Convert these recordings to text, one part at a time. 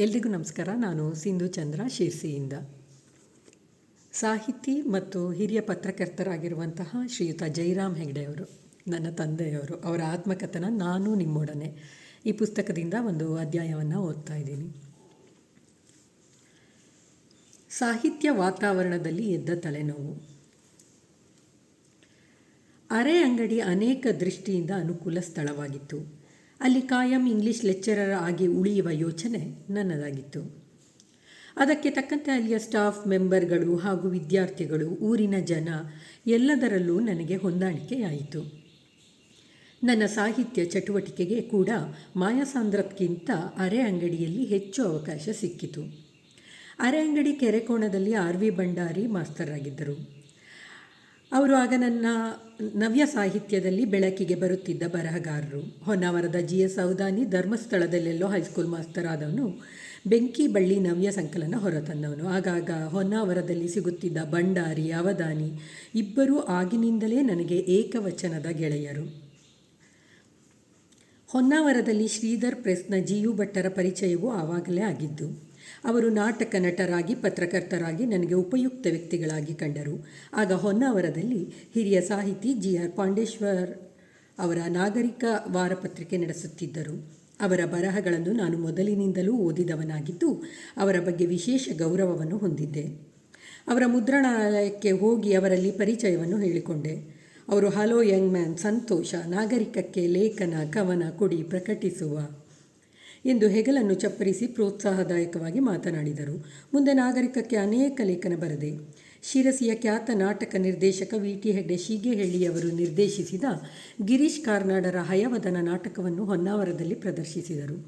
ಎಲ್ರಿಗೂ ನಮಸ್ಕಾರ. ನಾನು ಸಿಂಧು ಚಂದ್ರ ಶಿರ್ಸಿಯಿಂದ ಸಾಹಿತಿ ಮತ್ತು ಹಿರಿಯ ಪತ್ರಕರ್ತರಾಗಿರುವಂತಹ ಶ್ರೀಯುತ ಜೈರಾಮ್ ಹೆಗ್ಡೆಯವರು ನನ್ನ ತಂದೆಯವರು, ಅವರ ಆತ್ಮಕಥನ ನಾನು ನಿಮ್ಮೊಡನೆ ಈ ಪುಸ್ತಕದಿಂದ ಒಂದು ಅಧ್ಯಾಯವನ್ನು ಓದ್ತಾ ಇದ್ದೀನಿ. ಸಾಹಿತ್ಯ ವಾತಾವರಣದಲ್ಲಿ ಎದ್ದ ತಲೆನೋವು. ಅರೆ ಅಂಗಡಿ ಅನೇಕ ದೃಷ್ಟಿಯಿಂದ ಅನುಕೂಲ ಸ್ಥಳವಾಗಿತ್ತು. ಅಲ್ಲಿ ಕಾಯಂ ಇಂಗ್ಲಿಷ್ ಲೆಕ್ಚರರ್ ಆಗಿ ಉಳಿಯುವ ಯೋಚನೆ ನನ್ನದಾಗಿತ್ತು. ಅದಕ್ಕೆ ತಕ್ಕಂತೆ ಅಲ್ಲಿಯ ಸ್ಟಾಫ್ ಮೆಂಬರ್ಗಳು ಹಾಗೂ ವಿದ್ಯಾರ್ಥಿಗಳು ಊರಿನ ಜನ ಎಲ್ಲದರಲ್ಲೂ ನನಗೆ ಹೊಂದಾಣಿಕೆಯಾಯಿತು. ನನ್ನ ಸಾಹಿತ್ಯ ಚಟುವಟಿಕೆಗೆ ಕೂಡ ಮಾಯಾಸಾಂದ್ರಕ್ಕಿಂತ ಅರೆ ಅಂಗಡಿಯಲ್ಲಿ ಹೆಚ್ಚು ಅವಕಾಶ ಸಿಕ್ಕಿತು. ಅರೆ ಅಂಗಡಿ ಕೆರೆಕೋಣದಲ್ಲಿ ಆರ್ ವಿ ಭಂಡಾರಿ ಮಾಸ್ತರ್ ಆಗಿದ್ದರು. ಅವರು ಆಗ ನನ್ನ ನವ್ಯ ಸಾಹಿತ್ಯದಲ್ಲಿ ಬೆಳಕಿಗೆ ಬರುತ್ತಿದ್ದ ಬರಹಗಾರರು. ಹೊನ್ನಾವರದ ಜಿ ಎಸ್ ಸೌದಾನಿ ಧರ್ಮಸ್ಥಳದಲ್ಲೆಲ್ಲೋ ಹೈಸ್ಕೂಲ್ ಮಾಸ್ತರ್ ಆದವನು ಬೆಂಕಿ ಬಳ್ಳಿ ನವ್ಯ ಸಂಕಲನ ಹೊರತಂದವನು. ಆಗಾಗ ಹೊನ್ನಾವರದಲ್ಲಿ ಸಿಗುತ್ತಿದ್ದ ಭಂಡಾರಿ, ಅವಧಾನಿ ಇಬ್ಬರೂ ಆಗಿನಿಂದಲೇ ನನಗೆ ಏಕವಚನದ ಗೆಳೆಯರು. ಹೊನ್ನಾವರದಲ್ಲಿ ಶ್ರೀಧರ್ ಪ್ರೆಸ್ನ ಜಿಯು ಭಟ್ಟರ ಪರಿಚಯವೂ ಆವಾಗಲೇ ಆಗಿದ್ದು ಅವರು ನಾಟಕ ನಟರಾಗಿ, ಪತ್ರಕರ್ತರಾಗಿ ನನಗೆ ಉಪಯುಕ್ತ ವ್ಯಕ್ತಿಗಳಾಗಿ ಕಂಡರು. ಆಗ ಹೊನ್ನಾವರದಲ್ಲಿ ಹಿರಿಯ ಸಾಹಿತಿ ಜಿ ಆರ್ ಪಾಂಡೇಶ್ವರ್ ಅವರ ನಾಗರಿಕ ವಾರಪತ್ರಿಕೆ ನಡೆಸುತ್ತಿದ್ದರು. ಅವರ ಬರಹಗಳನ್ನು ನಾನು ಮೊದಲಿನಿಂದಲೂ ಓದಿದವನಾಗಿದ್ದು, ಅವರ ಬಗ್ಗೆ ವಿಶೇಷ ಗೌರವವನ್ನು ಹೊಂದಿದ್ದೆ. ಅವರ ಮುದ್ರಣಾಲಯಕ್ಕೆ ಹೋಗಿ ಅವರಲ್ಲಿ ಪರಿಚಯವನ್ನು ಹೇಳಿಕೊಂಡೆ. ಅವರು ಹಲೋ ಯಂಗ್ ಮ್ಯಾನ್, ಸಂತೋಷ, ನಾಗರಿಕಕ್ಕೆ ಲೇಖನ, ಕವನ ಕೊಡಿ, ಪ್ರಕಟಿಸುವ ಎಂದು ಹೆಗಲನ್ನು ಚಪ್ಪರಿಸಿ ಪ್ರೋತ್ಸಾಹದಾಯಕವಾಗಿ ಮಾತನಾಡಿದರು. ಮುಂದೆ ನಾಗರಿಕಕ್ಕೆ ಅನೇಕ ಲೇಖನ ಬರೆದೆ. ಶಿರಸಿಯ ಖ್ಯಾತ ನಾಟಕ ನಿರ್ದೇಶಕ ವಿ. ಟಿ. ಹೆಗ್ಡೆ ಶೀಗೆಹಳ್ಳಿಯವರು ನಿರ್ದೇಶಿಸಿದ ಗಿರೀಶ್ ಕಾರ್ನಾಡರ ಹಯವದನ ನಾಟಕವನ್ನು ಹೊನ್ನಾವರದಲ್ಲಿ ಪ್ರದರ್ಶಿಸಿದರು.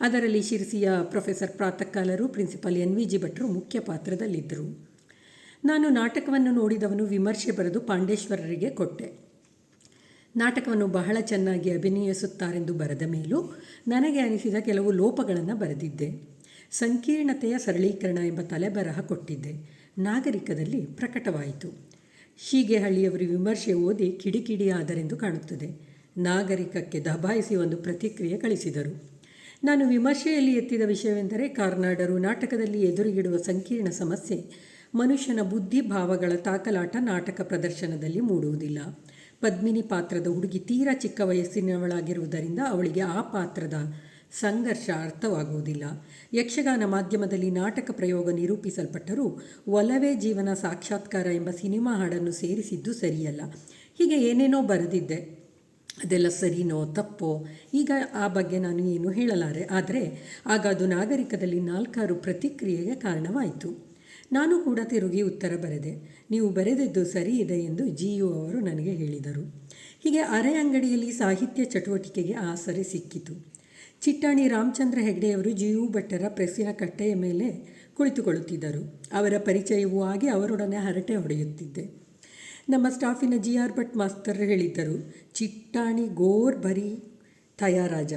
ಅದರಲ್ಲಿ ಶಿರಸಿಯ ಪ್ರೊಫೆಸರ್ ಪ್ರಾತಃಕಾಲರು, ಪ್ರಿನ್ಸಿಪಾಲ್ ಎನ್. ವಿ. ಜಿ ಭಟ್ರು ಮುಖ್ಯ ಪಾತ್ರದಲ್ಲಿದ್ದರು. ನಾನು ನಾಟಕವನ್ನು ನೋಡಿದವನು ವಿಮರ್ಶೆ ಬರೆದು ಪಾಂಡೇಶ್ವರರಿಗೆ ಕೊಟ್ಟೆ. ನಾಟಕವನ್ನು ಬಹಳ ಚೆನ್ನಾಗಿ ಅಭಿನಯಿಸುತ್ತಾರೆಂದು ಬರೆದ ಮೇಲೂ ನನಗೆ ಅನಿಸಿದ ಕೆಲವು ಲೋಪಗಳನ್ನು ಬರೆದಿದ್ದೆ. ಸಂಕೀರ್ಣತೆಯ ಸರಳೀಕರಣ ಎಂಬ ತಲೆಬರಹ ಕೊಟ್ಟಿದ್ದೆ. ನಾಗರಿಕದಲ್ಲಿ ಪ್ರಕಟವಾಯಿತು. ಹೀಗೆ ಹಳ್ಳಿಯವರು ವಿಮರ್ಶೆ ಓದಿ ಕಿಡಿಕಿಡಿಯಾದರೆಂದು ಕಾಣುತ್ತದೆ. ನಾಗರಿಕಕ್ಕೆ ದಬಾಯಿಸಿ ಒಂದು ಪ್ರತಿಕ್ರಿಯೆ ಕಳಿಸಿದರು. ನಾನು ವಿಮರ್ಶೆಯಲ್ಲಿ ಎತ್ತಿದ ವಿಷಯವೆಂದರೆ ಕಾರ್ನಾಡರು ನಾಟಕದಲ್ಲಿ ಎದುರಿಗಿಡುವ ಸಂಕೀರ್ಣ ಸಮಸ್ಯೆ. ಮನುಷ್ಯನ ಬುದ್ಧಿ ಭಾವಗಳ ತಾಕಲಾಟ ನಾಟಕ ಪ್ರದರ್ಶನದಲ್ಲಿ ಮೂಡುವುದಿಲ್ಲ. ಪದ್ಮಿನಿ ಪಾತ್ರದ ಹುಡುಗಿ ತೀರಾ ಚಿಕ್ಕ ವಯಸ್ಸಿನವಳಾಗಿರುವುದರಿಂದ ಅವಳಿಗೆ ಆ ಪಾತ್ರದ ಸಂಘರ್ಷ ಅರ್ಥವಾಗುವುದಿಲ್ಲ. ಯಕ್ಷಗಾನ ಮಾಧ್ಯಮದಲ್ಲಿ ನಾಟಕ ಪ್ರಯೋಗ ನಿರೂಪಿಸಲ್ಪಟ್ಟರೂ ಒಲವೇ ಜೀವನ ಸಾಕ್ಷಾತ್ಕಾರ ಎಂಬ ಸಿನಿಮಾ ಹಾಡನ್ನು ಸೇರಿಸಿದ್ದು ಸರಿಯಲ್ಲ. ಹೀಗೆ ಏನೇನೋ ಬರೆದಿದ್ದೆ. ಅದೆಲ್ಲ ಸರಿನೋ, ತಪ್ಪೋ, ಈಗ ಆ ಬಗ್ಗೆ ನಾನು ಏನು ಹೇಳಲಾರೆ? ಆದರೆ ಆಗ ಅದು ನಾಗರಿಕದಲ್ಲಿ ನಾಲ್ಕಾರು ಪ್ರತಿಕ್ರಿಯೆಗೆ ಕಾರಣವಾಯಿತು. ನಾನು ಕೂಡ ತಿರುಗಿ ಉತ್ತರ ಬರೆದೆ. ನೀವು ಬರೆದಿದ್ದು ಸರಿ ಇದೆ ಎಂದು ಜಿ ಯು ಅವರು ನನಗೆ ಹೇಳಿದರು. ಹೀಗೆ ಅರೆ ಅಂಗಡಿಯಲ್ಲಿ ಸಾಹಿತ್ಯ ಚಟುವಟಿಕೆಗೆ ಆಸರೆ ಸಿಕ್ಕಿತು. ಚಿಟ್ಟಾಣಿ ರಾಮಚಂದ್ರ ಹೆಗ್ಡೆಯವರು ಜಿ ಯು ಭಟ್ಟರ ಪ್ರೆಸ್ಸಿನ ಕಟ್ಟೆಯ ಮೇಲೆ ಕುಳಿತುಕೊಳ್ಳುತ್ತಿದ್ದರು. ಅವರ ಪರಿಚಯವೂ ಆಗಿ ಅವರೊಡನೆ ಹರಟೆ ಹೊಡೆಯುತ್ತಿದ್ದೆ. ನಮ್ಮ ಸ್ಟಾಫಿನ ಜಿ ಆರ್ ಭಟ್ ಮಾಸ್ತರ್ ಹೇಳಿದ್ದರು, ಚಿಟ್ಟಾಣಿ ಗೋರ್ ಬರಿ ತಯಾರಾಜ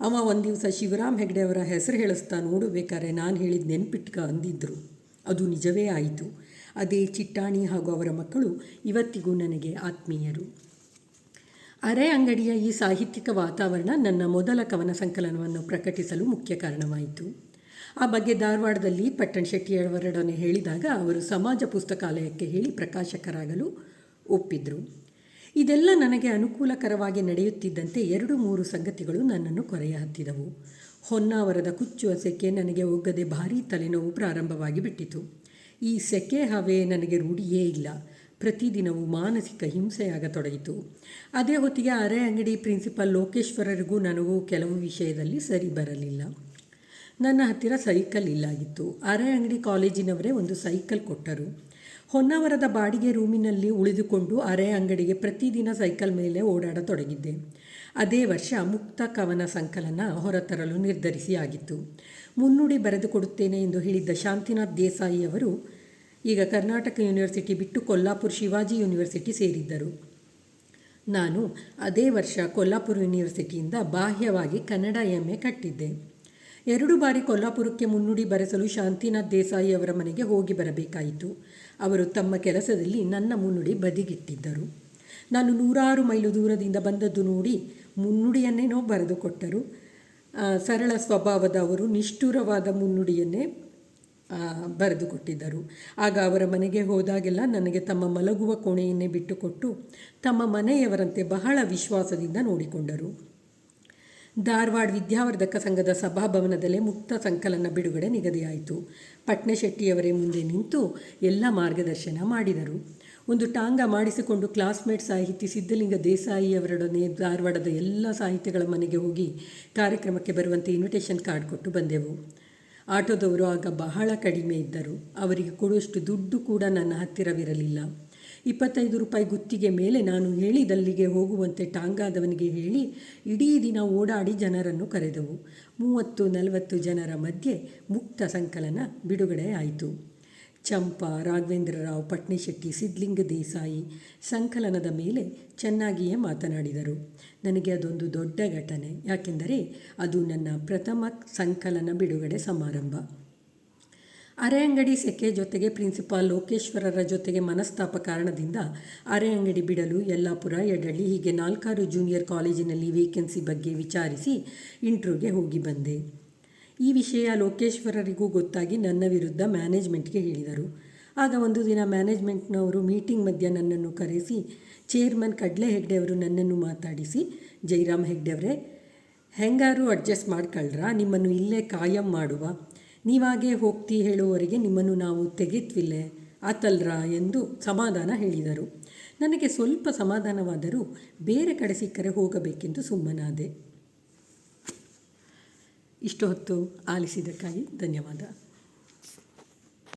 ಅವ ಒಂದು ದಿವಸ ಶಿವರಾಮ್ ಹೆಗ್ಡೆ ಅವರ ಹೆಸರು ಹೇಳಿಸ್ತಾ ನೋಡಬೇಕಾದ್ರೆ ನಾನು ಹೇಳಿದ ನೆನ್ಪಿಟ್ಕ ಅಂದಿದ್ದರು ಅದು ನಿಜವೇ ಆಯಿತು. ಅದೇ ಚಿಟ್ಟಾಣಿ ಹಾಗೂ ಅವರ ಮಕ್ಕಳು ಇವತ್ತಿಗೂ ನನಗೆ ಆತ್ಮೀಯರು. ಅರೆ ಅಂಗಡಿಯ ಈ ಸಾಹಿತ್ಯಿಕ ವಾತಾವರಣ ನನ್ನ ಮೊದಲ ಕವನ ಸಂಕಲನವನ್ನು ಪ್ರಕಟಿಸಲು ಮುಖ್ಯ ಕಾರಣವಾಯಿತು. ಆ ಬಗ್ಗೆ ಧಾರವಾಡದಲ್ಲಿ ಪಟ್ಟಣ ಶೆಟ್ಟಿಯವರೊಡನೆ ಹೇಳಿದಾಗ ಅವರು ಸಮಾಜ ಪುಸ್ತಕಾಲಯಕ್ಕೆ ಹೇಳಿ ಪ್ರಕಾಶಕರಾಗಲು ಒಪ್ಪಿದ್ರು. ಇದೆಲ್ಲ ನನಗೆ ಅನುಕೂಲಕರವಾಗಿ ನಡೆಯುತ್ತಿದ್ದಂತೆ ಎರಡು ಮೂರು ಸಂಗತಿಗಳು ನನ್ನನ್ನು ಕೊರೆಯ ಹತ್ತಿದವು ಹೊನ್ನಾವರದ ಕುಚ್ಚುವ ಸೆಕೆ ನನಗೆ ಒಗ್ಗದೆ ಭಾರೀ ತಲೆನೋವು ಪ್ರಾರಂಭವಾಗಿ ಬಿಟ್ಟಿತು. ಈ ಸೆಕೆ ಹವೆ ನನಗೆ ರೂಢಿಯೇ ಇಲ್ಲ. ಪ್ರತಿದಿನವೂ ಮಾನಸಿಕ ಹಿಂಸೆಯಾಗತೊಡಗಿತು. ಅದೇ ಹೊತ್ತಿಗೆ ಅರೆ ಅಂಗಡಿ ಪ್ರಿನ್ಸಿಪಾಲ್ ಲೋಕೇಶ್ವರರಿಗೂ ನನಗೂ ಕೆಲವು ವಿಷಯದಲ್ಲಿ ಸರಿ ಬರಲಿಲ್ಲ. ನನ್ನ ಹತ್ತಿರ ಸೈಕಲ್ ಇಲ್ಲಾಗಿತ್ತು. ಅರೆ ಅಂಗಡಿ ಕಾಲೇಜಿನವರೇ ಒಂದು ಸೈಕಲ್ ಕೊಟ್ಟರು. ಹೊನ್ನಾವರದ ಬಾಡಿಗೆ ರೂಮಿನಲ್ಲಿ ಉಳಿದುಕೊಂಡು ಅರೆ ಅಂಗಡಿಗೆ ಪ್ರತಿದಿನ ಸೈಕಲ್ ಮೇಲೆ ಓಡಾಡತೊಡಗಿದ್ದೆ. ಅದೇ ವರ್ಷ ಮುಕ್ತ ಕವನ ಸಂಕಲನ ಹೊರತರಲು ನಿರ್ಧರಿಸಿಯಾಗಿತ್ತು. ಮುನ್ನುಡಿ ಬರೆದುಕೊಡುತ್ತೇನೆ ಎಂದು ಹೇಳಿದ್ದ ಶಾಂತಿನಾಥ್ ದೇಸಾಯಿ ಅವರು ಈಗ ಕರ್ನಾಟಕ ಯೂನಿವರ್ಸಿಟಿ ಬಿಟ್ಟು ಕೊಲ್ಲಾಪುರ ಶಿವಾಜಿ ಯೂನಿವರ್ಸಿಟಿ ಸೇರಿದ್ದರು. ನಾನು ಅದೇ ವರ್ಷ ಕೊಲ್ಲಾಪುರ ಯೂನಿವರ್ಸಿಟಿಯಿಂದ ಬಾಹ್ಯವಾಗಿ ಕನ್ನಡ ಎಂ ಎ ಕಟ್ಟಿದ್ದೆ. ಎರಡು ಬಾರಿ ಕೊಲ್ಲಾಪುರಕ್ಕೆ ಮುನ್ನುಡಿ ಬರೆಸಲು ಶಾಂತಿನಾಥ್ ದೇಸಾಯಿ ಅವರ ಮನೆಗೆ ಹೋಗಿ ಬರಬೇಕಾಯಿತು. ಅವರು ತಮ್ಮ ಕೆಲಸದಲ್ಲಿ ನನ್ನ ಮುನ್ನುಡಿ ಬದಿಗಿಟ್ಟಿದ್ದರು. ನಾನು ನೂರಾರು ಮೈಲು ದೂರದಿಂದ ಬಂದದ್ದು ನೋಡಿ ಮುನ್ನುಡಿಯನ್ನೇನೋ ಬರೆದುಕೊಟ್ಟರು ಸರಳ ಸ್ವಭಾವದವರು ನಿಷ್ಠುರವಾದ ಮುನ್ನುಡಿಯನ್ನೇ ಬರೆದುಕೊಟ್ಟಿದ್ದರು ಆಗ ಅವರ ಮನೆಗೆ ಹೋದಾಗೆಲ್ಲ ನನಗೆ ತಮ್ಮ ಮಲಗುವ ಕೋಣೆಯನ್ನೇ ಬಿಟ್ಟುಕೊಟ್ಟು ತಮ್ಮ ಮನೆಯವರಂತೆ ಬಹಳ ವಿಶ್ವಾಸದಿಂದ ನೋಡಿಕೊಂಡರು. ಧಾರವಾಡ ವಿದ್ಯಾವರ್ಧಕ ಸಂಘದ ಸಭಾಭವನದಲ್ಲೇ ಮುಕ್ತ ಸಂಕಲನ ಬಿಡುಗಡೆ ನಿಗದಿಯಾಯಿತು. ಪಟ್ನಶೆಟ್ಟಿಯವರೇ ಮುಂದೆ ನಿಂತು ಎಲ್ಲ ಮಾರ್ಗದರ್ಶನ ಮಾಡಿದರು. ಒಂದು ಟಾಂಗ ಮಾಡಿಸಿಕೊಂಡು ಕ್ಲಾಸ್ಮೇಟ್ ಸಾಹಿತಿ ಸಿದ್ಧಲಿಂಗ ದೇಸಾಯಿಯವರೊಡನೆ ಧಾರವಾಡದ ಎಲ್ಲ ಸಾಹಿತ್ಯಗಳ ಮನೆಗೆ ಹೋಗಿ ಕಾರ್ಯಕ್ರಮಕ್ಕೆ ಬರುವಂತೆ ಇನ್ವಿಟೇಷನ್ ಕಾರ್ಡ್ ಕೊಟ್ಟು ಬಂದೆವು. ಆಟೋದವರು ಆಗ ಬಹಳ ಕಡಿಮೆ ಇದ್ದರು. ಅವರಿಗೆ ಕೊಡುವಷ್ಟು ದುಡ್ಡು ಕೂಡ ನನ್ನ ಹತ್ತಿರವಿರಲಿಲ್ಲ. ಇಪ್ಪತ್ತೈದು ರೂಪಾಯಿ ಗುತ್ತಿಗೆ ಮೇಲೆ ನಾನು ಹೇಳಿದಲ್ಲಿಗೆ ಹೋಗುವಂತೆ ಟಾಂಗಾದವನಿಗೆ ಹೇಳಿ ಇಡೀ ದಿನ ಓಡಾಡಿ ಜನರನ್ನು ಕರೆದವು. ಮೂವತ್ತು ನಲವತ್ತು ಜನರ ಮಧ್ಯೆ ಮುಕ್ತ ಸಂಕಲನ ಬಿಡುಗಡೆ ಆಯಿತು. ಚಂಪಾ ರಾಘವೇಂದ್ರ ರಾವ್ ಪಟ್ನಿಶೆಟ್ಟಿ, ಸಿದ್ಲಿಂಗ ದೇಸಾಯಿ ಸಂಕಲನದ ಮೇಲೆ ಚೆನ್ನಾಗಿಯೇ ಮಾತನಾಡಿದರು. ನನಗೆ ಅದೊಂದು ದೊಡ್ಡ ಘಟನೆ. ಯಾಕೆಂದರೆ ಅದು ನನ್ನ ಪ್ರಥಮ ಸಂಕಲನ ಬಿಡುಗಡೆ ಸಮಾರಂಭ. ಅರೆಯಂಗಡಿ ಸೆಕೆ ಜೊತೆಗೆ ಪ್ರಿನ್ಸಿಪಾಲ್ ಲೋಕೇಶ್ವರರ ಜೊತೆಗೆ ಮನಸ್ತಾಪ ಕಾರಣದಿಂದ ಅರೆಯಂಗಡಿ ಬಿಡಲು ಯಲ್ಲಾಪುರ ಎಡಳ್ಳಿ ಹೀಗೆ ನಾಲ್ಕಾರು ಜೂನಿಯರ್ ಕಾಲೇಜಿನಲ್ಲಿ ವೇಕೆನ್ಸಿ ಬಗ್ಗೆ ವಿಚಾರಿಸಿ ಇಂಟ್ರ್ಯೂಗೆ ಹೋಗಿ ಬಂದೆ. ಈ ವಿಷಯ ಲೋಕೇಶ್ವರರಿಗೂ ಗೊತ್ತಾಗಿ ನನ್ನ ವಿರುದ್ಧ ಮ್ಯಾನೇಜ್ಮೆಂಟ್ಗೆ ಹೇಳಿದರು. ಆಗ ಒಂದು ದಿನ ಮ್ಯಾನೇಜ್ಮೆಂಟ್ನವರು ಮೀಟಿಂಗ್ ಮಧ್ಯ ನನ್ನನ್ನು ಕರೆಸಿ, ಚೇರ್ಮನ್ ಕಡ್ಲೆ ಹೆಗ್ಡೆ ಅವರು ನನ್ನನ್ನು ಮಾತಾಡಿಸಿ, ಜೈರಾಮ್ ಹೆಗ್ಡೆ ಅವರೇ ಹೆಂಗಾರು ಅಡ್ಜಸ್ಟ್ ಮಾಡ್ಕೊಳ್ರಾ, ನಿಮ್ಮನ್ನು ಇಲ್ಲೇ ಕಾಯಂ ಮಾಡುವ. ನೀವಾಗೇ ಹೋಗ್ತಿ ಹೇಳುವವರೆಗೆ ನಿಮ್ಮನ್ನು ನಾವು ತೆಗೆತ್ವಿಲ್ಲೆ, ಆತಲ್ರಾ? ಎಂದು ಸಮಾಧಾನ ಹೇಳಿದರು. ನನಗೆ ಸ್ವಲ್ಪ ಸಮಾಧಾನವಾದರೂ ಬೇರೆ ಕಡೆ ಸಿಕ್ಕರೆ ಹೋಗಬೇಕೆಂದು ಸುಮ್ಮನಾದೆ. ಇಷ್ಟು ಹೊತ್ತು ಆಲಿಸಿದ್ದಕ್ಕಾಗಿ ಧನ್ಯವಾದ.